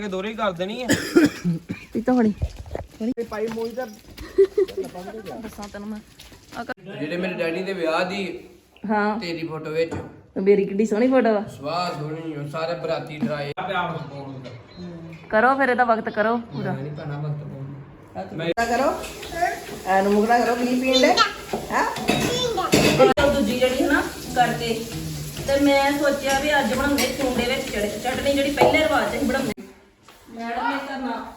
ਕੇ ਦੋਰੇ ਹੀ ਕਰ ਦੇਣੀ ਆ। ਹੋਣੀ। ਪਾਈ ਮੋਈ ਦਾ ਦੱਸਾਂ ਤੈਨੂੰ ਮੈਂ। ਆ ਕਰ- ਜਿਹੜੇ ਮੇਰੇ ਡੈਡੀ ਦੇ ਵਿਆਹ ਦੀ ਹਾਂ। ਤੇਰੀ ਫੋਟੋ ਵਿੱਚ। ਮੇਰੀ ਕਿੱਡੀ ਸੋਹਣੀ ਫੋਟੋ ਵਾ ਸਵਾਹ ਸੋਹਣੀ ਓ, ਸਾਰੇ ਬਰਾਤੀ ਡਰਾਏ। ਕਰੋ ਫਿਰ ਇਹਦਾ ਵਕਤ ਕਰੋ ਪੂਰਾ। ਨਹੀਂ ਪੈਣਾ ਵਕਤ ਪਾਉਣ ਕਰੋ। ਐਨੂੰ ਮੁਗਲਾ ਕਰੋ ਕੀ ਪੀਣ ਦੇ? ਹੈ? ਦੂਜੀ ਜਿਹੜੀ ਹੈ ਨਾ ਕਰਕੇ। ਤੇ ਮੈਂ ਸੋਚਿਆ ਵੀ ਅੱਜ ਬਣਾਉਂਦੇ ਚੁੰਡੇ ਵਿੱਚ ਚੜ- ਚਟਨੀ ਜਿਹੜੀ ਪਹਿਲੇ ਰਿਵਾਜ ਚ ਬਣਾਉਂਦੇ ਮੈਡਮ ਨੇ ਕਰਨਾ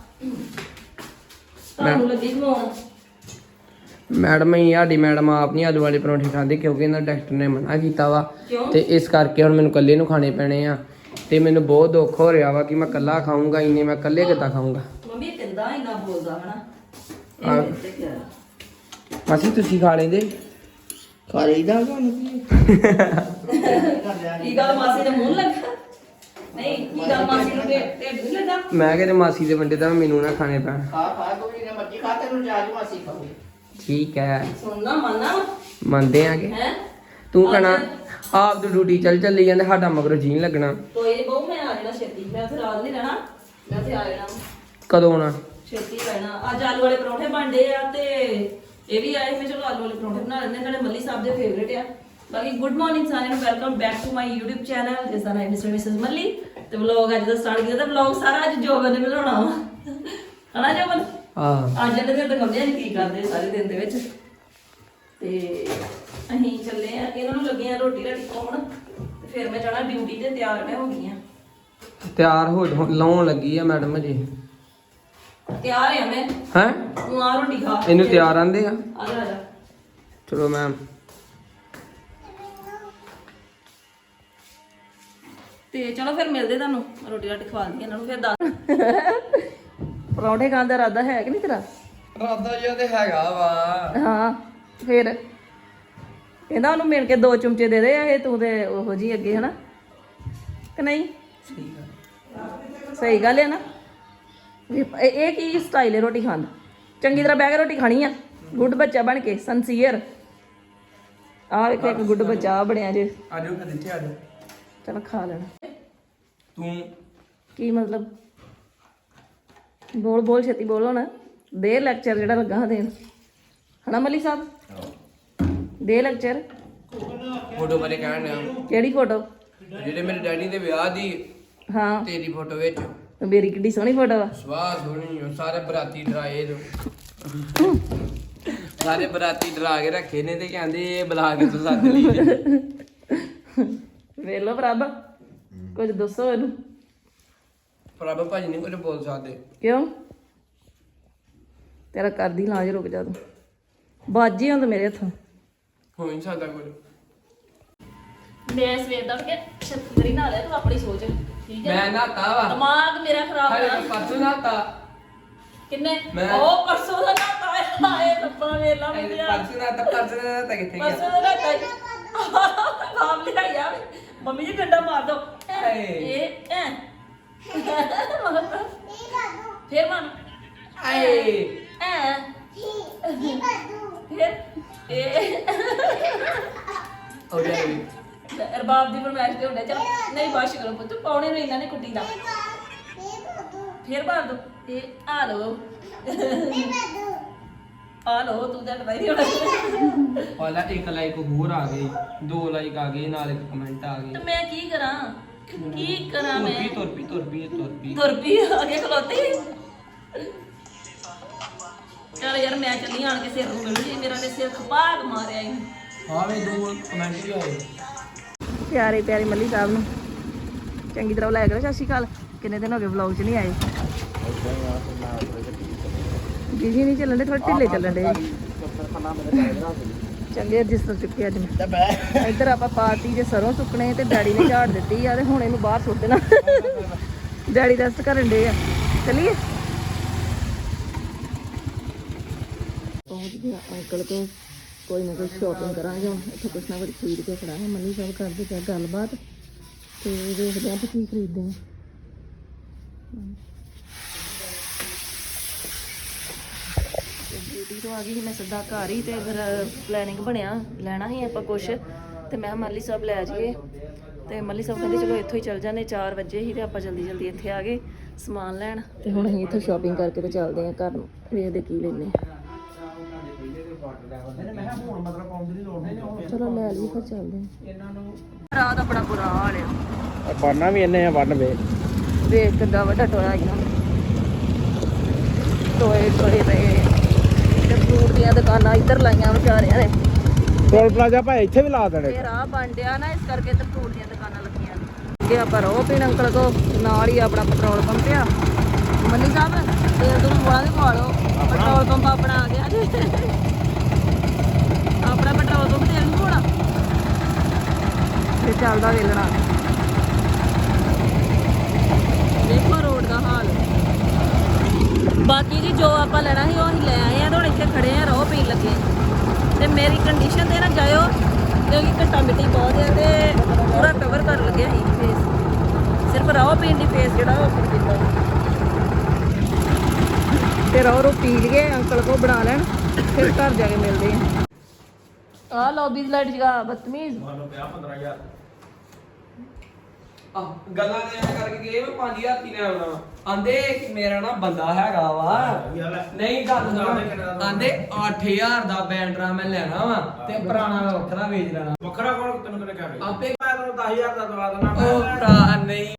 ਤੁਹਾਨੂੰ ਲੱਗੀ ਖਵਾਉਣ ਮੈਡਮ ਹੀ ਸਾਡੀ ਮੈਡਮ ਆਪ ਨਹੀਂ ਆਲੂ ਵਾਲੇ ਪਰੌਂਠੇ ਖਾਂਦੇ ਕਿਉਂਕਿ ਇਹਨਾਂ ਡਾਕਟਰ ਨੇ ਮਨਾ ਕੀਤਾ ਵਾ। ਕਿਉਂ? ਤੇ ਇਸ ਕਰਕੇ ਹੁਣ ਮੈਨੂੰ ਇਕੱਲੇ ਨੂੰ ਖਾਣੇ ਪੈਣੇ ਆ। ਤੇ ਮੈਨੂੰ ਬਹੁਤ ਦੁੱਖ ਹੋ ਰਿਹਾ ਵਾ ਕਿ ਮੈਂ ਇਕੱਲਾ ਖਾਊਂਗਾ ਇੰਨੇ ਮੈਂ ਇਕੱਲੇ ਕਿੱਦਾਂ ਖਾਊਂਗਾ? ਮੰਮੀ ਇਹ ਕਿੰਦਾ ਇੰਨਾ ਬੋਲਦਾ ਹਨਾ? ਹਾਂ। ਇਹ ਤੇ ਕਿਆ। ਮਾਸੀ ਤੁਸੀਂ ਖਾ ਲੈਂਦੇ? ਖਾ ਲਈਦਾ ਹੁਣ ਕੀ ਗੱਲ ਮਾਸੀ ਦੇ ਮੂੰਹ ਲੱਗਾ? ਨਹੀਂ ਕੀ ਗੱਲ ਮਾਸੀ ਨੂੰ ਢਿੱਡ ਢਿੱਡ ਨਹੀਂ ਲੱਗਾ? ਮੈਂ ਕਿਤੇ ਮਾਸੀ ਦੇ ਵੰਡੇ ਤਾਂ ਮੈਨੂੰ ਨਾ ਖਾਣੇ ਪੈਣ। ਖਾ ਖਾ ਨਾ ਮਰਜ਼ੀ ਖਾ ਤੈਨੂੰ ਜਾ ਕੇ ਮਾਸੀ ਖਾਓ ਠੀਕ ਹੈ। ਸੁਣਨਾ ਮੰਨਣਾ? ਮੰਨਦੇ ਆਂਗੇ। ਹੈ? ਤੂੰ ਕਹਣਾ ਆਪ ਦੀ ਡਿਊਟੀ ਚੱਲ ਚੱਲੀ ਜਾਂਦੇ ਸਾਡਾ ਮਗਰੋਂ ਜੀ ਨਹੀਂ ਲੱਗਣਾ। ਕੋਈ ਨਹੀਂ ਬਹੁ ਮੈਂ ਆ ਜਾਣਾ ਛੇਤੀ। ਮੈਂ ਉੱਥੇ ਰਾਤ ਨਹੀਂ ਰਹਿਣਾ ਮੈਂ ਉੱਥੇ ਆ ਜਾਣਾ। ਕਦੋਂ ਆਉਣਾ? ਛੇਤੀ ਰਹਿਣਾ। ਅੱਜ ਆਲੂ ਵਾਲੇ ਪਰੌਂਠੇ ਬਣਦੇ ਆ ਤੇ ਇਹ ਵੀ ਆਏ ਮੈਂ ਚਲੋ ਆਲੂ ਵਾਲੇ ਪਰੌਂਠੇ ਬਣਾ ਲੈਂਦੇ ਨਾਲੇ ਮੱਲੀ ਸਾਹਿਬ ਦੇ ਫੇਵਰੇਟ ਆ। ਬਾਕੀ ਗੁੱਡ ਮਾਰਨਿੰਗ ਸਾਰਿਆਂ ਨੂੰ welcome back to my YouTube channel ਜਿਸ ਦਾ ਨਾਮ ਮਿਸਟਰ ਮਿਸਸ ਮੱਲੀ। ਤੇ ਵਲੌਗ ਅੱਜ ਦਾ ਸਟਾਰਟ ਕੀਤਾ ਤੇ ਵਲੌਗ ਸਾਰਾ ਅੱਜ ਜੋਬਨ ਨੇ ਬਣਾਉਣਾ ਵਾ। ਹਨਾ ਜੋਬਨ ਆ ਅੱਜ ਦੇ ਦਿਨ ਦਿਖਾਉਂਦੇ ਆ ਕੀ ਕਰਦੇ ਸਾਰੇ ਦਿਨ ਦੇ ਵਿੱਚ। ਤੇ ਅਸੀਂ ਚੱਲੇ ਆ ਇਹਨਾਂ ਨੂੰ ਲੱਗੇ ਆ ਰੋਟੀ ਰਾਟੀ ਖਵਾਉਣ। ਤੇ ਫਿਰ ਮੈਂ ਜਾਣਾ ਡਿਊਟੀ ਤੇ ਤਿਆਰ ਮੈਂ ਹੋ ਗਈ ਆ। ਤਿਆਰ ਹੋ ਹੋ- ਲਾਉਣ ਲੱਗੀ ਆ ਮੈਡਮ ਜੀ। ਤਿਆਰ ਆ ਮੈਂ। ਹੈ? ਤੂੰ ਆ ਰੋਟੀ ਖਾ। ਇਹਨੂੰ ਤਿਆਰ ਆਂਦੇ ਆ? ਆ ਜਾ ਆ ਜਾ। ਚਲੋ ਮੈਮ। ਤੇ ਚਲੋ ਫਿਰ ਮਿਲਦੇ ਤੁਹਾਨੂੰ। ਰੋਟੀ ਰਾਟੀ ਖਵਾ ਦਿੰਦੀ ਇਹਨਾਂ ਨੂੰ ਫਿਰ ਦੱਸ। ਪਰੌਂਠੇ ਖਾਣ ਦਾ ਇਰਾਦਾ ਹੈ ਕਿ ਨਹੀਂ ਤੇਰਾ? ਰਾਦਾ ਜਿਹਾ ਤੇ ਹੈਗਾ ਵਾ। ਹਾਂ ਫਿਰ? ਕਹਿੰਦਾ ਉਹਨੂੰ ਮਿਲ ਕੇ ਦੋ ਚਮਚੇ ਦੇ ਦੇ ਇਹ ਤੂੰ ਤੇ ਉਹੋ ਜੀ ਅੱਗੇ ਹਨਾ? ਕਿ ਨਹੀਂ? ਸਹੀ ਗੱਲ। ਹੈ ਨਾ? ਵੀ ਇਹ ਇਹ ਕੀ ਸਟਾਈਲ ਹੈ ਰੋਟੀ ਖਾਣ ਦਾ? ਚੰਗੀ ਤਰ੍ਹਾਂ ਬਹਿ ਕੇ ਰੋਟੀ ਖਾਣੀ ਆ? ਗੁੱਡ ਬੱਚਾ ਬਣ ਕੇ ਸੰਸੀਅਰ ਆ ਵੇਖੋ ਇੱਕ ਗੁੱਡ ਬੱਚਾ ਆਹ ਬਣਿਆ ਜੇ। ਆਜੋ ਫਿਰ ਇੱਥੇ ਆਜੋ ਚਲ ਖਾ ਲੈਣਾ। ਤੂੰ ਕੀ ਮਤਲਬ? ਬੋਲ ਬੋਲ ਛੇਤੀ ਬੋਲ ਹੁਣ। ਦੇ ਲੈਕਚਰ ਜਿਹੜਾ ਲੱਗਾ ਦੇਣ। ਹਨਾ ਮਲੀ ਸਾਹਿਬ? ਦੇ ਲੈਕਚਰ ਫੋਟੋ ਬਾਰੇ ਕਹਿਣ ਡਿਆ। ਕਿਹੜੀ ਫੋਟੋ? ਜਿਹੜੇ ਮੇਰੇ ਡੈਡੀ ਦੇ ਵਿਆਹ ਦੀ ਹਾਂ। ਤੇਰੀ ਫੋਟੋ ਵਿੱਚ। ਮੇਰੀ ਕਿੱਡੀ ਸੋਹਣੀ ਫੋਟੋ ਆ। ਸਵਾਹ ਸੋਹਣੀ ਸਾਰੇ ਬਰਾਤੀ ਡਰਾਏ ਜੋ ਸਾਰੇ ਬਰਾਤੀ ਡਰਾ ਕੇ ਰੱਖੇ ਨੇ ਤੇ ਕਹਿੰਦੇ ਇਹ ਬੁਲਾ ਕੇ ਤੂੰ ਸੱਦ ਲਈ। ਵੇਖ ਪ੍ਰਭ ਕੁਝ ਦੱਸੋ ਇਹਨੂੰ। ਪ੍ਰਭ ਭਾਜੀ ਨਹੀਂ ਕੁਝ ਬੋਲ ਸਕਦੇ ਕਿਉਂ ਤੇਰਾ ਕਰਦੀ ਲਾਜ ਰੁਕ ਜਾ ਤੂੰ ਬਾਜੀ ਹੁੰਦਾ ਮੇਰੇ ਹੱਥੋਂ ਹੋ ਨਹੀਂ ਸਕਦਾ ਕੁਝ ਮੈਂ ਸਵੇਰ ਦਾ ਉੱਠ ਕੇ ਛੱਤਰੀ ਨਾਲ ਲਿਆ ਤੂੰ ਆਪਣੀ ਸੋਚ ਠੀਕ ਮੈਂ ਨਾਤਾ ਵਾ ਦਿਮਾਗ ਮੇਰਾ ਖਰਾਬ ਹੋਇਆ ਤਾਂ ਪਰਸੋਂ ਨਾਤਾ ਕਿੰਨੇ ਮੈਂ- ਉਹ ਪਰਸੋਂ ਦਾ ਨਾਤਾ ਆਇਆ ਆਏ ਲੱਭਾ ਵੇਲਾ ਮਿਲਿਆ ਪਰਸੋਂ ਨਾਤਾ ਪਰਸੋਂ ਦਾ ਨਾਤਾ ਕਿੱਥੇ ਗਿਆ ਪਰਸੋਂ ਦਾ ਨਾਤਾ ਖਾਮ ਲਿਆ ਯਾਰ ਮੰਮੀ ਜੀ ਡੰਡਾ ਮਾਰ ਦੋ ਹਾਏ। ਇਹ ਐ ਫੇਰ ਮਨ ਆਏ। ਐ। ਫਿਰ। ਇਹ ਹੋ ਜਾਏ ਅਰਬਾਬ ਦੀ ਫਰਮਾਇਸ਼ ਤੇ ਹੁੰਦੇ ਚਲ ਨਹੀਂ ਬਾਸ਼ ਕਰੋ ਪੁੱਤ ਪਾਉਣੇ ਨੂੰ ਇਹਨਾਂ ਨੇ ਕੁੱਟੀ ਦਾ। ਫੇਰ ਮਾਰ ਦੋ। ਇਹ ਆ ਲੋ। ਆ ਲੋ ਤੂੰ ਤਾਂ ਡਰਾਈ ਹੋਣਾ। ਹਾਲਾ ਇੱਕ ਲਾਈਕ ਹੋਰ ਆ ਗਈ ਦੋ ਲਾਈਕ ਆ ਗਏ ਨਾਲ ਇੱਕ ਕਮੈਂਟ ਆ ਗਈ। ਤੇ ਮੈਂ ਕੀ ਕਰਾਂ? ਕੀ ਕਰਾਂ ਮੈਂ ਤੁਰਪੀ ਤੁਰਪੀ ਤੁਰਪੀ ਤੁਰਪੀ ਤੁਰ ਪਈ ਅੱਗੇ ਖਲੋਤੀ ਚਲ ਯਾਰ ਮੈਂ ਚੱਲੀ ਆਣ ਕੇ ਸਿਰ ਨੂੰ ਮਿਲੂ ਜੀ ਮੇਰਾ ਨੇ ਸਿਰ ਖਪਾਗ ਮਾਰਿਆ ਹੀ ਹਾਂ ਵੇ ਦੋ ਕਮੈਂਟ ਵੀ ਆਏ ਪਿਆਰੇ ਪਿਆਰੇ ਮੱਲੀ ਸਾਹਿਬ ਨੂੰ ਚੰਗੀ ਤਰ੍ਹਾਂ ਲੈ ਕਰੋ ਸਤਿ ਸ਼੍ਰੀ ਅਕਾਲ ਕਿੰਨੇ ਦਿਨ ਹੋ ਗਏ ਵਲੌਗ 'ਚ ਨਹੀਂ ਆਏ ਜੀ ਜੀ ਨਹੀਂ ਚੱਲਣ ਦੇ ਥੋੜੇ ਢਿੱਲੇ ਚੱਲਣ ਦੇ ਚੰਗੇ ਜਿਸ ਤਰ੍ਹਾਂ ਚੁੱਕੇ ਅੱਜ ਮੈਂ। ਇੱਧਰ ਆਪਾਂ ਪਾਰਟੀ ਦੇ ਸਰੋਂ ਸੁੱਕਣੇ ਤੇ ਡੈਡੀ ਨੇ ਝਾੜ ਦਿੱਤੀ ਆ ਤੇ ਹੁਣ ਇਹਨੂੰ ਬਾਹਰ ਸੁੱਟ ਦੇਣਾ। ਡੈਡੀ ਰੈਸਟ ਕਰਨ ਦੇ ਆ। ਚਲਿਏ। ਪਹੁੰਚ ਗਿਆ ਅੰਕਲ ਤੋਂ ਕੋਈ ਨਾ ਕੋਈ ਸ਼ਾਪਿੰਗ ਕਰਾਂਗੇ ਹੁਣ। ਇੱਥੇ ਕੁਛ ਨਾ ਕੁਛ ਖਰੀਦ ਕੇ ਖੜਾਂਗੇ। ਮੰਨੀ ਸਭ ਕਰਦੇ ਪਿਆ ਗੱਲਬਾਤ। ਤੇ ਦੇਖਦੇ ਆਂ ਵੀ ਕੀ ਖਰੀਦਦੇ ਆ। ਡਿਊਟੀ ਤੋਂ ਆ ਗਈ ਸੀ ਮੈਂ ਸਿੱਧਾ ਘਰ ਹੀ ਤੇ ਫਿਰ ਪਲੈਨਿੰਗ ਬਣਿਆ ਲੈਣਾ ਸੀ ਆਪਾਂ ਕੁਛ। ਤੇ ਮੈਂ ਮੱਲੀ ਸਾਹਿਬ ਲੈ ਜਾਈਏ। ਤੇ ਮੱਲੀ ਸਾਹਿਬ ਕਹਿੰਦੇ ਚਲੋ ਇੱਥੋਂ ਹੀ ਚੱਲ ਜਾਂਦੇ 4 ਵਜੇ ਹੀ ਤੇ ਆਪਾਂ ਜਲਦੀ ਜਲਦੀ ਇੱਥੇ ਆ ਗਏ ਸਮਾਨ ਲੈਣ। ਤੇ ਹੁਣ ਅਸੀਂ ਇੱਥੋਂ ਸ਼ਾਪਿੰਗ ਕਰਕੇ ਤੇ ਚੱਲਦੇ ਆ ਘਰ ਨੂੰ ਵੇਖਦੇ ਕੀ ਲੈਨੇ ਚਲੋ ਲੈ ਲਈ ਫਿਰ ਚੱਲਦੇ ਆ ਰਾਤ ਆਪਣਾ ਬੁਰਾ ਹਾਲ ਆ। ਬਣਨਾ ਵੀ ਇਹਨੇ ਆ ਵੰਨ ਵੇ। ਵੇਖ ਕਿੱਡਾ ਵੱਡਾ ਟੋਇਆ ਗਿਆ। ਟੋਏ ਟੋਏ ਪਏ। ਦੁਕਾਨਾਂ ਇੱਧਰ ਲਾਈਆਂ ਵਿਚਾਰਿਆਂ ਨੇ। ਟੋਲ ਪਲਾਜ਼ਾ ਭਾਈ ਇੱਥੇ ਵੀ ਲਾ ਦੇਣੇ। ਤੇ ਰਾਹ ਬਣ ਡਿਆ ਨਾ ਇਸ ਕਰਕੇ ਤੇ ਫਰੂਟ ਦੀਆਂ ਦੁਕਾਨਾਂ ਲੱਗੀਆਂ। ਨੇ ਕਿ ਆਪਾਂ ਰੋ ਪੀਣ ਅੰਕਲ ਕੋ ਨਾਲ ਹੀ ਆਪਣਾ ਪੈਟਰੋਲ ਪੰਪ ਆ। ਮੰਨੀ ਸਾਹਿਬ ਤੋਂ ਮੋੜਾ ਵੀ ਲਓ। ਪੈਟਰੋਲ ਪੰਪ ਆਪਣਾ ਆ ਗਿਆ। ਜੀ ਆਪਣਾ ਪੈਟਰੋਲ ਪੰਪ ਤੇਲ ਨਹੀਂ ਪਾਉਣਾ ਤੇ ਚੱਲਦਾ ਵੇਲਣਾ। ਦੇਖੋ ਰੋਡ ਦਾ ਹਾਲ। ਬਾਕੀ ਜੀ ਜੋ ਆਪਾਂ ਲੈਣਾ ਸੀ ਉਹ ਅਸੀਂ ਲੈ ਆਏ ਆ ਤੇ ਹੁਣ ਇੱਥੇ ਖੜੇ ਆ ਰੋ ਪੀਣ ਲੱਗੇ ਆ। ਤੇ ਮੇਰੀ ਕੰਡੀਸ਼ਨ ਤੇ ਨਾ ਜਾਇਓ ਕਿਉਂਕਿ ਘੱਟਾ ਮਿੱਟੀ ਬਹੁਤ ਹੈ ਤੇ ਪੂਰਾ ਕਵਰ ਕਰ ਲੱਗਿਆ ਸੀ ਫੇਸ ਸਿਰਫ ਰੋ ਪੀਣ ਦੀ ਫੇਸ ਜਿਹੜਾ ਉਹ ਉੱਪਰ ਕੀਤਾ। ਤੇ ਰੋ ਰੋ ਪੀ ਲਈਏ ਅੰਕਲ ਕੋ ਬਣਾ ਲੈਣ, ਫਿਰ ਘਰ ਜਾ ਕੇ ਮਿਲਦੇ ਆ ਆ ਲੌਬੀ ਲਾਈਟ ਜਗਾ, ਬਦਤਮੀਜ਼। ਆਹ, ਗੱਲਾਂ ਨੇ ਐਂ ਕਰਕੇ ਗਏ ਮੈਂ 5000 ਤੀ ਲੈ ਆਉਣਾ ਆਂਦੇ ਕਿ ਮੇਰਾ ਨਾ ਬੰਦਾ ਹੈਗਾ ਵਾ। ਨਹੀਂ ਗੱਲ ਸੁਣ। ਆਂਦੇ 8000 ਦਾ ਬੈਂਡਰਾ ਮੈਂ ਲੈਣਾ ਵਾ ਤੇ ਪੁਰਾਣਾ ਮੈਂ ਵੱਖਰਾ ਵੇਚ ਲੈਣਾ। ਵੱਖਰਾ ਕੋਲ ਤੈਨੂੰ ਕਿਹਨੇ ਕਿਹਾ ਆਪੇ ਮੈਂ ਤੈਨੂੰ 10000 ਦਾ ਦਵਾ ਦੇਣਾ ਉਹ ਭਰਾ ਨਹੀਂ।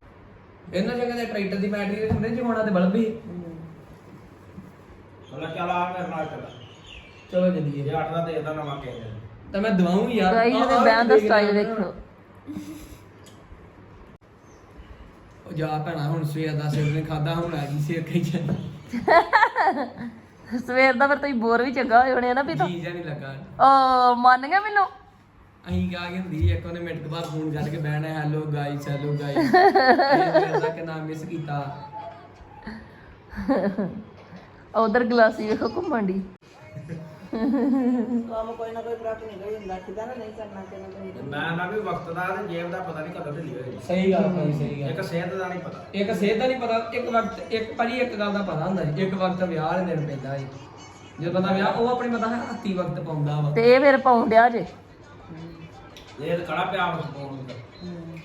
ਇਹਨਾਂ ਜਗ੍ਹਾ ਤੇ ਟਰੈਕਟਰ ਦੀ ਬੈਟਰੀ ਦੇ ਹੁੰਦੇ ਜਮਾਣਾ ਤੇ ਬਲਬ। ਹੀ ਚਲ ਚੱਲ ਆ ਮੇਰੇ ਨਾਲ ਚੱਲ ਚਲੋ ਜੱਦੀਏ ਇਹ 8 ਦਾ ਦੇ ਦਾ ਨਵਾਂ ਕੇ ਤਾਂ ਮੈਂ ਦਵਾਉਂ ਯਾਰ। ਗਾਈਸ ਦੇ ਬੈਂਡ ਦਾ ਸਟਾਈਲ ਦੇਖੋ ਜਾ ਭੈਣਾ ਹੁਣ ਸਵੇਰ ਦਾ ਸਿਰ ਨੇ ਖਾਦਾ ਹੁਣ ਆ ਗਈ ਸਿਰ ਕਹੀ ਜਾਂਦੀ ਸਵੇਰ ਦਾ ਫਿਰ ਤੁਸੀਂ ਬੋਰ ਵੀ ਚੰਗਾ ਹੋਏ ਹੋਣੇ ਆ ਨਾ ਵੀ ਤਾਂ ਜੀ ਜਾਂ ਨਹੀਂ ਲੱਗਾ। ਓ ਮੰਨ ਗਿਆ ਮੈਨੂੰ? ਅਹੀਂ ਕਹਾ ਕੇ ਹੁੰਦੀ ਇੱਕ ਉਹਨੇ ਮਿੰਟ ਕੁ ਬਾਅਦ ਫੋਨ ਕਰਕੇ ਬਹਿਣਾ ਹੈਲੋ ਗਾਇਸ ਹੈਲੋ ਗਾਇਸ ਇਹ ਦਾ ਕਿ ਨਾਮ ਮਿਸ ਕੀਤਾ। ਉਧਰ ਗਲਾਸੀ ਵੇਖੋ ਘੁੰਮਣ ਦੀ। ਕੰਮ ਕੋਈ ਨਾ ਕੋਈ ਪ੍ਰੋਡਕਟ ਨਿਕਲ ਹੀ ਹੁੰਦਾ ਕਿਦਾਂ ਨਾ ਨਹੀਂ ਕਰਨਾ ਕਿਹਨਾਂ ਕੋਈ ਮੈਂ ਨਾ ਵੀ ਵਕਤ ਦਾ ਤੇ ਜੇਬ ਦਾ ਪਤਾ ਨਹੀਂ ਕਦੋਂ ਢਿੱਲੀ ਹੋਈ। ਸਹੀ ਗੱਲ ਭਾਈ ਸਹੀ ਇੱਕ ਸਿਹਤ ਦਾ ਨਹੀਂ ਪਤਾ। ਇੱਕ ਸਿਹਤ ਦਾ ਨਹੀਂ ਪਤਾ ਇੱਕ ਵਕਤ ਇੱਕ ਭਾਜੀ ਇੱਕ ਗੱਲ ਦਾ ਪਤਾ ਹੁੰਦਾ ਜੀ ਇੱਕ ਵਕਤ ਵਿਆਹ ਵਾਲੇ ਦਿਨ ਪੈਂਦਾ ਜੀ ਜਦੋਂ ਬੰਦਾ ਵਿਆਹ ਉਹ ਆਪਣੀ ਮਤਾ ਹੱਤੀ ਵਕਤ ਪਾਉਂਦਾ ਵਾ। ਤੇ ਇਹ ਫਿਰ ਪਾਉਣ ਡਿਆ ਜੇ। ਇਹ ਤਾਂ ਕੜਾ ਪਿਆ ਵਕਤ ਪਾਉਣ ਦਾ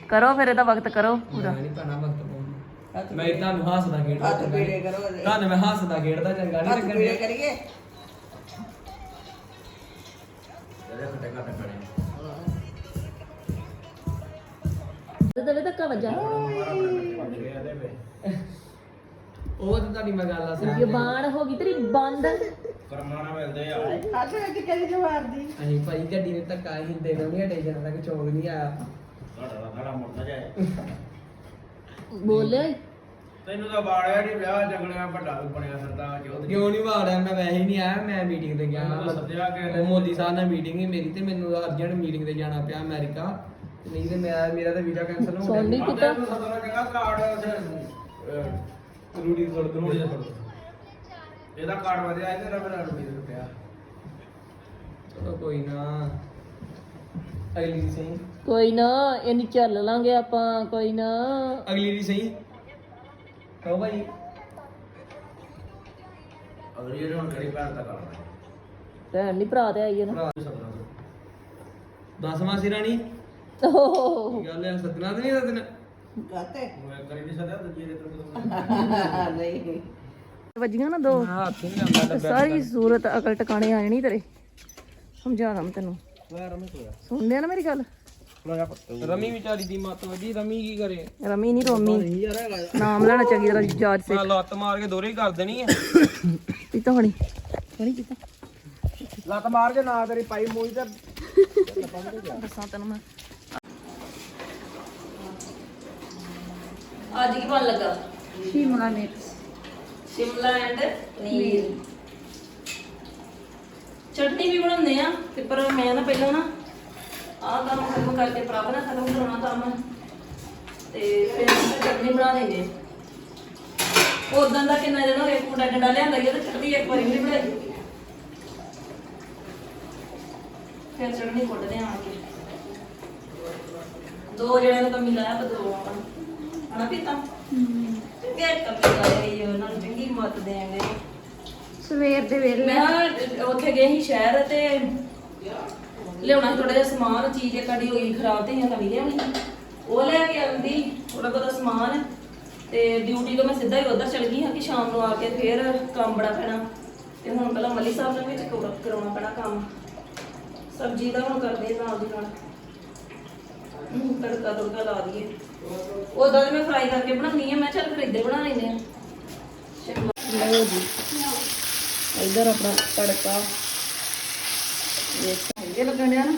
ਕਰੋ ਫਿਰ ਇਹਦਾ ਵਕਤ ਕਰੋ ਪੂਰਾ। ਮੈਂ ਨਹੀਂ ਪੈਣਾ ਵਕਤ ਪਾਉਂਦਾ ਮੈਂ ਤੁਹਾਨੂੰ ਹੱਸਦਾ ਖੇਡਦਾ ਹੱਥ ਚੰਗਾ ਪੀੜੇ ਨਹੀਂ। ਕਰੋ ਤੁਹਾਨੂੰ ਮੈਂ ਹੱਸਦਾ ਖੇਡਦਾ ਚੰਗਾ ਨਹੀਂ ਲੱਗਣ ਡਿਆ। ਕਰੀਏ। ਜਿਹੜੇ ਖੱਟੇ ਘੱਟੇ ਪੜੇ ਤੇ ਵੇ ਧੱਕਾ ਵੱਜਾ ਉਹ ਤਾਂ ਤੁਹਾਡੀ ਮੈਂ ਗੱਲ ਆ ਸਮਝ ਜ਼ਬਾਨ ਹੋ ਗਈ ਤੇਰੀ ਬੰਦ। ਕਰਮਾਂ ਨਾਲ ਮਿਲਦੇ ਆ ਹੱਥ ਵਿੱਚ ਕਿਹਦੀ ਜਵਾਬ ਦੀ? ਅਸੀਂ ਭਾਈ ਗੱਡੀ ਨੇ ਧੱਕਾ ਹੀ ਦੇਣਾ ਨਹੀਂ ਹਟੇ ਜਾਂਦਾ ਕਿ ਚੌਕ ਨਹੀਂ ਆਇਆ। ਤੁਹਾਡਾ ਦਾ ਸਾਡਾ ਮੁੜਦਾ ਜਾਏ। ਬੋਲੇ। ਤੈਨੂੰ ਤਾਂ ਬਾੜਿਆ ਨਹੀਂ ਵਿਆਹ ਜੰਗਲਿਆਂ ਵੱਡਾ ਬਣਿਆ ਸਰਦਾਰ ਜੋਧ ਕਿਉਂ ਨਹੀਂ ਵਾੜਿਆ? ਮੈਂ ਵੈਸੇ ਹੀ ਨਹੀਂ ਆਇਆ ਮੈਂ ਮੀਟਿੰਗ ਤੇ ਗਿਆ। ਮੈਨੂੰ ਤਾਂ ਸੱਦਿਆ ਕਿ- ਉਹ ਮੋਦੀ ਸਾਹਿਬ ਨਾਲ ਮੀਟਿੰਗ ਹੀ ਮੇਰੀ ਤੇ ਮੈਨੂੰ ਅਰਜੈਂਟ ਮੀਟਿੰਗ ਤੇ ਜਾਣਾ ਪਿਆ ਅਮਰੀਕਾ। ਤੇ ਨਹੀਂ ਤੇ ਮੇਰਾ ਮੇਰਾ ਤਾਂ ਵੀਜ਼ਾ ਕੈਨਸਲ ਹੋ ਗਿਆ ਕਿਤਾ ਨੂੰ ਸਦਰਾ ਕਹਿੰਦਾ ਕਾਰਡ ਰੂੜੀ ਸੁੱਟ ਦੂੰ ਰੂੜੀ ਦਾ ਇਹਦਾ ਕਾਰਡ ਵਧਿਆ ਇਹਦੇ ਨਾਲ ਮੇਰਾ ਰੂੜੀ ਦਾ ਪਿਆ ਚਲੋ ਕੋਈ ਨਾ। ਅਗਲੀ ਦੀ ਸਹੀ। ਕੋਈ ਨਾ ਇਹਨੀ ਚੱਲ ਲਾਂਗੇ ਆਪਾਂ ਕੋਈ ਨਾ। ਅਗਲੀ ਦੀ ਸਹੀ। ਕਹੋ ਭਾਈ ਅਗਲੀ ਜਿਹੜੇ ਹੁਣ ਕਿਹੜੀ ਭੈਣ ਦਾ ਕਰਨਾ? ਭੈਣ ਨਹੀਂ ਭਰਾ ਤੇ ਆਈ ਹੈ ਨਾ। ਭਰਾ ਸਦਰਾ ਦਸਵਾਂ ਸਿਰਾ ਨਹੀਂ ਓਹ, ਕੀ ਗੱਲ ਹੈ ਸਤਨਾ ਤੇ ਨਹੀਂ ਸਤਨਾ ਕਾਤੇ ਮੈਂ ਕਰੀ ਨਹੀਂ ਸਦਿਆ ਦੂਜੀ ਦੇ ਤੋਂ ਨਹੀਂ। ਵੱਜੀਆਂ ਨਾ ਦੋ। ਹੱਥ ਨਹੀਂ ਲਾਉਂਦਾ ਸਾਰੀ ਸੂਰਤ ਅਕਲ ਟਿਕਾਣੇ ਆ ਜਾਣੀ ਤੇਰੇ। ਸਮਝਾ ਦਮ ਤੈਨੂੰ। ਮੈਂ ਰਮੇ ਕੋਇਆ ਸੁਣ ਲਿਆ ਨਾ ਮੇਰੀ ਗੱਲ? ਰਮੀ ਵਿਚਾਰੀ ਦੀ ਮੱਤ ਵਜੀ ਰਮੀ ਕੀ ਕਰੇ? ਰਮੀ ਨਹੀਂ ਰੋਮੀ ਨਾਮ ਲੈਣਾ ਚੰਗੀ ਤਰ੍ਹਾਂ ਜਾਜ ਸੇ ਮੈਂ ਲੱਤ ਮਾਰ ਕੇ ਦੋਰੇ ਕਰ ਦੇਣੀ ਹੈ ਪੀਤਾ ਹੋਣੀ। ਹੋਣੀ ਪੀਤਾ। ਲੱਤ ਮਾਰ ਕੇ ਨਾ ਤੇਰੀ ਪਾਈ ਮੂਈ ਤੇ। ਦੱਸਾਂ ਤੈਨੂੰ ਮੈਂ। ਅੱਜ ਕੀ ਬਣ ਲੱਗਾ? ਸ਼ਿਮਲਾ ਮਿਰਚ। ਸ਼ਿਮਲਾ ਐਂਡ ਪਨੀਰ। ਚਟਨੀ ਵੀ ਬਣਾਉਂਦੇ ਆ ਤੇ ਪਰ ਮੈਂ ਨਾ ਪਹਿਲਾਂ ਨਾ ਆਹ ਕੰਮ ਖਤਮ ਕਰਕੇ ਪ੍ਰਭ ਨਾਲ ਖਤਮ ਕਰਾਉਣਾ ਕੰਮ। ਤੇ ਫਿਰ ਅਸੀਂ ਚਟਨੀ ਬਣਾ ਲੈਂਦੇ ਉਦੋਂ ਦਾ ਕਿੰਨਾ ਹੋ ਗਏ ਕੁੰਡਾ ਡੰਡਾ ਲਿਆਂਦਾ ਗਿਆ ਤੇ ਚਟਨੀ ਇੱਕ ਵਾਰੀ ਨਹੀਂ ਬਣਾਈ। ਫਿਰ ਚਟਨੀ ਕੁੱਟਦੇ ਆ ਕੇ। ਦੋ ਜਣਿਆਂ ਨੂੰ ਕਮੀ ਲਾਇਆ ਤਾਂ ਦੋ ਆਪਾਂ। ਹਨਾ ਪੀਤਾ? ਚੰਗੇ ਕਮੀ ਲਾਏ ਉਹਨਾਂ ਨੂੰ ਚੰਗੀ ਮੱਤ ਦੇਣਗੇ ਸਵੇਰ ਦੇ ਵੇਲੇ। ਮੈਂ ਉੱਥੇ ਗਏ ਸੀ ਸ਼ਹਿਰ ਤੇ ਲਿਆਉਣਾ ਥੋੜਾ ਜਿਹਾ ਸਮਾਨ ਚੀਜ਼ ਇੱਕ ਸਾਡੀ ਹੋਈ ਖਰਾਬ ਤੇ ਇਹ ਨਵੀਂ ਲਿਆਉਣੀ ਉਹ ਲੈ ਕੇ ਆਉਂਦੀ ਥੋੜਾ ਬਹੁਤਾ ਸਮਾਨ। ਤੇ ਡਿਊਟੀ ਤੋਂ ਮੈਂ ਸਿੱਧਾ ਹੀ ਉਧਰ ਚਲ ਗਈ ਹਾਂ ਕਿ ਸ਼ਾਮ ਨੂੰ ਆ ਕੇ ਫੇਰ ਕੰਮ ਬੜਾ ਪੈਣਾ। ਤੇ ਹੁਣ ਪਹਿਲਾਂ ਮੱਲੀ ਸਾਹਿਬ ਨਾਲ ਵਿੱਚ ਕਰਾਉਣਾ ਪੈਣਾ ਕੰਮ। ਸਬਜ਼ੀ ਦਾ ਹੁਣ ਕਰਦੇ ਨਾਲ ਦੀ ਨਾਲ। ਹਮ, ਤੜਕਾ ਤੁੜਕਾ ਲਾ ਦਈਏ। ਉਹਦਾ ਮੈਂ ਫਰਾਈ ਕਰਕੇ ਬਣਾਉਣੀ ਆ ਮੈਂ ਚੱਲ ਫਿਰ ਇੱਧਰ ਬਣਾ ਲੈਂਦੇ ਆ ਲਓ ਜੀ। ਇਧਰ ਆਪਣਾ ਤੜਕਾ। ਇਹ ਚੰਗੇ ਲੱਗਣ ਡਿਆ ਨਾ।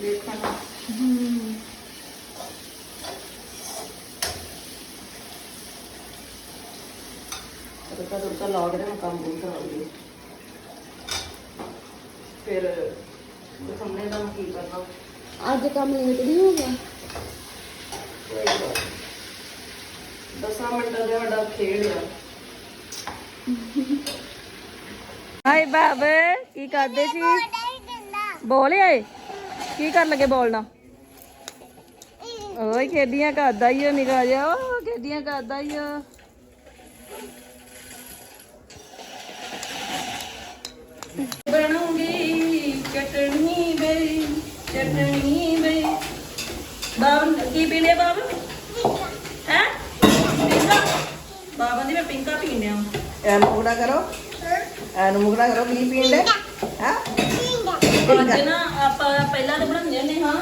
ਦੇਖਣ ਨੂੰ। ਤੜਕਾ ਤੁੜਕਾ ਲਾ ਕੇ ਮੈਂ ਕੰਮ ਕੰਮ ਕਰਾ ਲਈਏ। ਫਿਰ ਸਾਹਮਣੇ ਦਾ ਕੀ ਕਰਨਾ। ਅੱਜ ਕੰਮ ਲੇਟ ਨਹੀਂ ਹੋ ਗਿਆ। ਦਸਾਂ ਮਿੰਟਾਂ ਦਾ ਵੱਡਾ ਖੇਡ ਆ। ਹਾਏ ਬਾਬੇ ਕੀ ਕਰਦੇ ਸੀ? ਬੋਲ ਆਏ ਕੀ ਕਰਨ ਲੱਗੇ ਬੋਲਣਾ ਓਏ ਖੇਡੀਆਂ ਕਰਦਾ ਹੀ ਓ ਨਿਕਾ ਜਾ ਓ ਖੇਡੀਆਂ ਕਰਦਾ ਹੀ ਓ। ਬਣੂਗੀ ਚਟਣੀ ਬੇ ਚਟਣੀ ਬੇ ਬਾਬ ਕੀ ਪੀਣੇ ਬਾਬ? ਹੈ? ਪਿੰਕਾ ਬਾਬਾ ਦੀ ਮੈਂ ਪਿੰਕਾ ਪੀਣਿਆ ਐਨ ਮੁਗੜਾ ਕਰੋ। ਐਨ ਮੁਗੜਾ ਕਰੋ, ਕੀ ਪੀਣ ਦੇ ਹਾਂ? ਅੱਜ ਨਾ ਆਪਾਂ ਪਹਿਲਾਂ ਤਾਂ ਬਣਾਉਂਦੇ ਹੁੰਦੇ ਹਾਂ।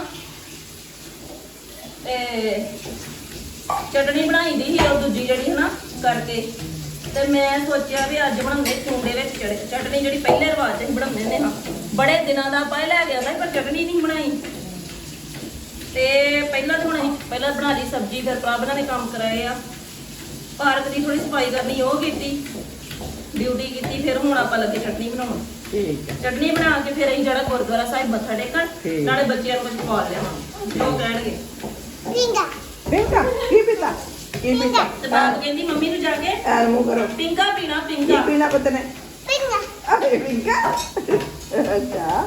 ਤੇ ਚਟਣੀ ਬਣਾਈ ਦੀ ਸੀ, ਉਹ ਦੂਜੀ ਜਿਹੜੀ ਹਨਾ, ਕਰਕੇ। ਤੇ ਮੈਂ ਸੋਚਿਆ ਵੀ ਅੱਜ ਬਣਾਉਂਦੇ ਚੁੰਡੇ ਵਿੱਚ ਚਟਣੀ ਜਿਹੜੀ ਪਹਿਲੇ ਰਿਵਾਜ ਚ ਬਣਾਉਂਦੇ ਹੁੰਦੇ ਹਾਂ। ਬੜੇ ਦਿਨਾਂ ਦਾ ਆਪਾਂ ਇਹ ਲੈ ਗਿਆ ਸੀ, ਪਰ ਚਟਣੀ ਨਹੀਂ ਬਣਾਈ। ਤੇ ਪਹਿਲਾਂ ਤਾਂ ਹੁਣ ਅਸੀਂ ਪਹਿਲਾਂ ਬਣਾ ਲਈ ਸਬਜ਼ੀ, ਫਿਰ ਪ੍ਰਭਨਾ ਨੇ ਕੰਮ ਕਰਾਏ ਆ। ਪਾਰਕ ਦੀ ਥੋੜੀ ਸਫ਼ਾਈ ਕਰਨੀ ਉਹ ਕੀਤੀ। ਡਿਊਟੀ ਕੀਤੀ ਫਿਰ ਹੁਣ ਆਪਾਂ ਲੱਗੇ ਚਟਣੀ ਬਣਾਉਣ। ਠੀਕ ਹੈ। ਚਟਨੀ ਬਣਾ ਕੇ ਫਿਰ ਅਸੀਂ ਜਿਹੜਾ ਗੁਰਦੁਆਰਾ ਸਾਹਿਬ ਮੱਥਾ ਟੇਕਣ ਠੀਕ। ਨਾਲੇ ਬੱਚਿਆਂ ਨੂੰ ਕੁਝ ਖਵਾ ਲਿਆਵਾਂ। ਜੋ ਕਹਿਣਗੇ। ਪਿੰਕਾ ਕੀ ਪੀਤਾ? ਕੀ ਪੀਤਾ? ਤੇ ਬਾਪ ਕਹਿੰਦੀ ਮੰਮੀ ਨੂੰ ਜਾ ਕੇ ਐਨ ਮੂੰਹ ਕਰੋ। ਪਿੰਗਾ ਪੀਣਾ ਕੀ ਪਿੰਗਾ ਪੀਣਾ ਪੁੱਤ ਨੇ? ਅਰੇ ਪਿੰਕਾ ਅੱਛਾ।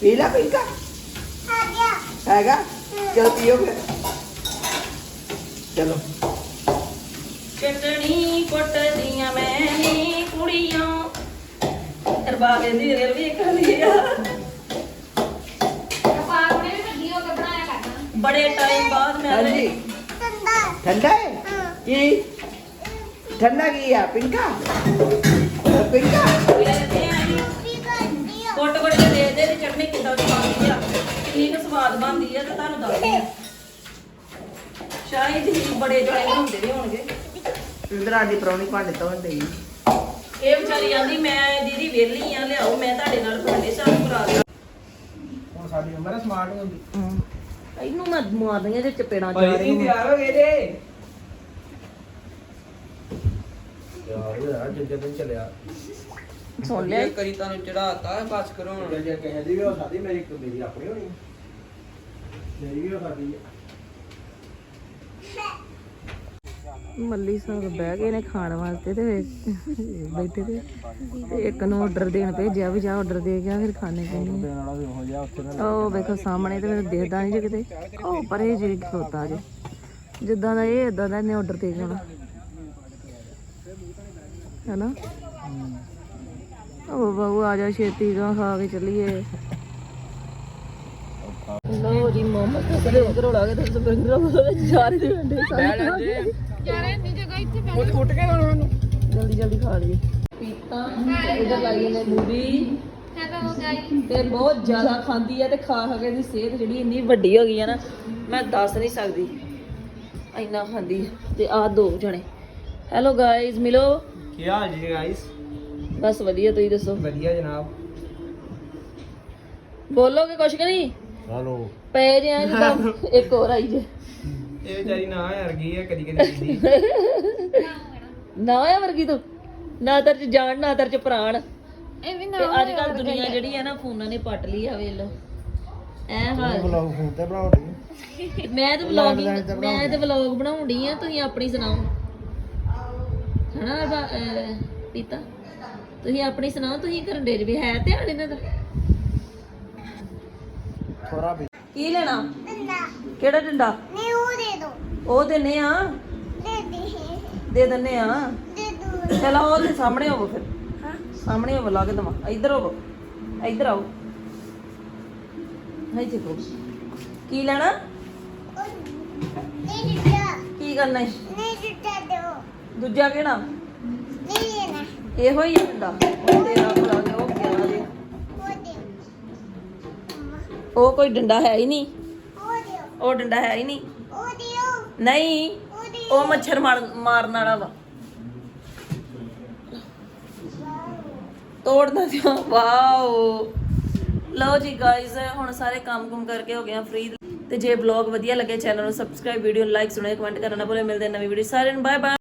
ਪੀਲਾ ਪਿੰਕਾ ਹੈਗਾ? ਚਲ ਪੀਓ ਫਿਰ। ਚਲੋ। ਚਟਣੀ ਕੁੱਟਦੀਆਂ ਮੈਂ ਨੀ। ਕੁੜੀਆਂ ਦਰਬਾਰ ਕਹਿੰਦੀ ਰੇਲ ਵੀ ਕਰਦੀ ਆ। ਬੜੇ ਟਾਈਮ ਬਾਅਦ ਮੈਂ ਹਾਂਜੀ। ਠੰਡਾ। ਹੈ ਕੀ? ਠੰਡਾ ਕੀ ਆ? ਪਿੰਕਾ? ਪਿੰਕਾ? ਕੁੱਟ ਕੁੱਟ ਕੇ ਦੇ ਦੇ ਤੇ ਚਟਨੀ ਕਿੱਦਾਂ ਦੀ ਬਣਦੀ ਆ। ਕਿੰਨੀ ਕੁ ਸਵਾਦ ਬਣਦੀ ਆ ਤੇ ਤੁਹਾਨੂੰ ਦੱਸਦੀ ਆ। ਸ਼ਾਇਦ ਹੀ ਬੜੇ ਜਣੇ ਬਣਾਉਂਦੇ ਵੀ ਹੋਣਗੇ। ਇੰਦਰਾ ਦੀ ਪਰੌਣੀ ਭਾਂਡੇ ਧੋਣ ਡਈ। ਇਹ ਵਿਚਾਰੀ ਆਂਦੀ ਮੈਂ ਦੀਦੀ ਵਿਹਲੀ ਆ ਲਿਆਓ ਮੈਂ ਤੁਹਾਡੇ ਨਾਲ ਭਾਂਡੇ ਸਾਫ਼ ਕਰਾ ਦਿਆਂ ਹੁਣ ਸਾਡੀ ਉਮਰ ਸਮਾਰਟ ਹੁੰਦੀ। ਇਹਨੂੰ ਮੈਂ ਮਾਰਦੀਆਂ ਜੇ ਚਪੇੜਾਂ ਭਾਈ ਜੀ ਤਿਆਰ ਹੋ ਗਏ ਜੇ? ਯਾਰ ਇਹ ਅੱਜ ਜਦੋਂ ਚੱਲਿਆ। ਸੁਣ ਲਿਆ। ਕਰੀ ਤੁਹਾਨੂੰ ਚੜਾਤਾ ਬਸ ਕਰੋ ਹੁਣ। ਜੇ ਕਿਸੇ ਦੀ ਵੀ ਹੋ ਸਕਦੀ ਮੇਰੀ ਮੇਰੀ ਆਪਣੀ ਹੋਣੀ ਮੇਰੀ ਵੀ ਹੋ ਸਕਦੀ ਹੈ ਮੱਲੀ ਸਾਹਿਬ ਬਹਿ ਗਏ ਨੇ ਖਾਣ ਵਾਸਤੇ ਤੇ ਬੈਠੇ ਤੇ। ਤੇ ਇੱਕ ਨੂੰ ਆਰਡਰ ਦੇਣ ਭੇਜਿਆ ਵੀ ਜਾ ਆਰਡਰ ਦੇ ਗਿਆ ਫਿਰ ਖਾਣੇ ਪੀਣੇ। ਉਹ ਵੇਖੋ ਸਾਹਮਣੇ ਤੇ ਮੈਨੂੰ ਦੇਖਦਾ ਨਹੀਂ ਜੇ ਕਿਤੇ। ਉਹ ਪਰੇ ਜੀ ਖਲੋਤਾ ਜੇ। ਜਿੱਦਾਂ ਦਾ ਇਹ ਇਦਾਂ ਦਾ ਇਹਨੇ ਆਰਡਰ ਦੇ ਜਾਣਾ ਹੈਨਾ? ਉਹ ਬਾਬੂ ਆ ਜਾ ਛੇਤੀ ਗਾ ਖਾ ਕੇ ਚੱਲੀਏ। ਲੋ ਜੀ ਮੁਹੰਮਦ ਤੇ ਉਧਰੋਂ ਲਾ ਕੇ ਤੇ ਸਪਰਿੰਗ ਰੋਲ ਜਾ ਰਹੇ ਨੇ ਅੰਡੇ ਸਾਰੇ ਉੱਠ ਉੱਠ ਕੇ ਲਾਉਣਾ ਮੈਨੂੰ ਜਲਦੀ ਜਲਦੀ ਖਾ ਲਈਏ। ਪੀਤਾ। ਇਧਰ ਲਾਈਏ ਨੇ ਮੂਵੀ ਤੇ ਬਹੁਤ ਜ਼ਿਆਦਾ ਖਾਂਦੀ ਹੈ ਤੇ ਖਾ ਖਾ ਕੇ ਦੀ ਸਿਹਤ ਜਿਹੜੀ ਇੰਨੀ ਵੱਡੀ ਹੋ ਗਈ ਹੈ ਨਾ ਮੈਂ ਦੱਸ ਨਹੀਂ ਸਕਦੀ। ਇੰਨਾ ਖਾਂਦੀ ਹੈ ਤੇ ਆ ਦੋ ਜਣੇ। ਹੈਲੋ ਗਾਇਜ਼ ਮਿਲੋ। ਕੀ ਹਾਲ ਜੀ ਗਾਇਸ ਬਸ ਵਧੀਆ ਤੁਸੀਂ ਦੱਸੋ? ਵਧੀਆ ਜਨਾਬ। ਬੋਲੋਗੇ ਕੁਛ ਕਿ ਨਹੀਂ? ਹਲੋ ਪਏ ਜੇ ਆਂ ਜਿੱਦਾਂ ਇੱਕ ਹੋਰ ਆਈ ਜੇ। ਇਹ ਵਿਚਾਰੀ ਨਾ ਯਾਰ ਗਈ ਹੈ ਕਦੀ ਕਦੀ ਜਿੱਦੀ ਨਾ ਆ ਵਰਗੀ ਤੂੰ। ਨਾ ਤਰ ਚ ਜਾਣ ਨਾ ਤਰ ਚ ਪ੍ਰਾਣ। ਤੇ ਅੱਜ ਕੱਲ ਦੁਨੀਆ ਜਿਹੜੀ ਹੈ ਨਾ ਫੋਨਾਂ ਨੇ ਪੱਟ ਲਈ ਆ ਵੇਖ ਲੋ ਐ ਹਾਲ। ਬਲੌਗ ਫੋਨ ਤੇ ਬਣਾਉਣੀ ਮੈਂ ਤੇ ਵਲੌਗਿੰਗ ਮੈਂ ਤੇ ਵਲੌਗ ਬਣਾਉਂਦੀ ਆ ਤੁਸੀਂ ਆਪਣੀ ਸੁਣਾਓ। ਹਨਾ ਬਾ- ਅਹ ਪੀਤਾ? ਤੁਸੀਂ ਆਪਣੀ ਸੁਣਾਓ ਤੁਸੀਂ ਕਰਨ ਦੇ ਵੀ ਹੈ ਧਿਆਨ ਇਹਨਾਂ ਦਾ? ਥੋੜਾ ਵੀ। ਕੀ ਲੈਣਾ? ਕਿਹੜਾ ਡੰਡਾ? ਉਹ ਦਿੰਨੇ ਆ? ਦੇ ਦਿੰਨੇ ਆ? ਚਲੋ ਉਹ ਤੇ ਸਾਹਮਣੇ ਹੋਵੋ ਫਿਰ। ਸਾਹਮਣੇ ਹੋਵੋ ਲਾ ਕੇ ਦਵਾ। ਇੱਧਰ ਹੋਵੋ ਇੱਧਰ ਆਓ। ਨਹੀਂ ਦੇਖੋ ਕੀ ਲੈਣਾ? ਕੀ ਕੀ ਕਰਨਾ ਹੈ? ਦੂਜਾ ਕਿਹੜਾ? ਨਹੀਂ ਲੈਣਾ ਇਹੋ ਹੀ ਹੁੰਦਾ ਉਹ ਤੇਰਾ ਭਲਾ ਤੇ ਉਹ ਕਿਆ ਦੇ। ਉਹ ਕੋਈ ਡੰਡਾ ਹੈ ਹੀ ਨਹੀਂ। ਉਹ ਡੰਡਾ ਹੈ ਹੀ ਨਹੀਂ। ਨਹੀਂ, ਉਹ ਮੱਛਰ ਮਾਰ- ਮਾਰਨ ਵਾਲਾ ਵਾ। ਤੋੜਦਾ ਦਿਓ ਵਾਓ। ਲਓ ਜੀ ਗਾਇਜ਼ ਹੁਣ ਸਾਰੇ ਕੰਮ ਕੁਮ ਕਰਕੇ ਹੋ ਗਏ ਆ ਫ੍ਰੀ ਤੇ ਜੇ ਵਲੌਗ ਵਧੀਆ ਲੱਗੇ ਚੈਨਲ ਨੂੰ ਸਬਸਕ੍ਰਾਈਬ ਵੀਡੀਓ ਨੂੰ ਲਾਈਕ ਸੁਣੇ ਕਮੈਂਟ ਕਰਨਾ ਨਾ ਭੁੱਲੇ। ਮਿਲਦੇ ਹਾਂ ਨਵੀਂ ਵੀਡੀਓ ਸਾਰਿਆਂ ਨੂੰ ਬਾਏ ਬਾਏ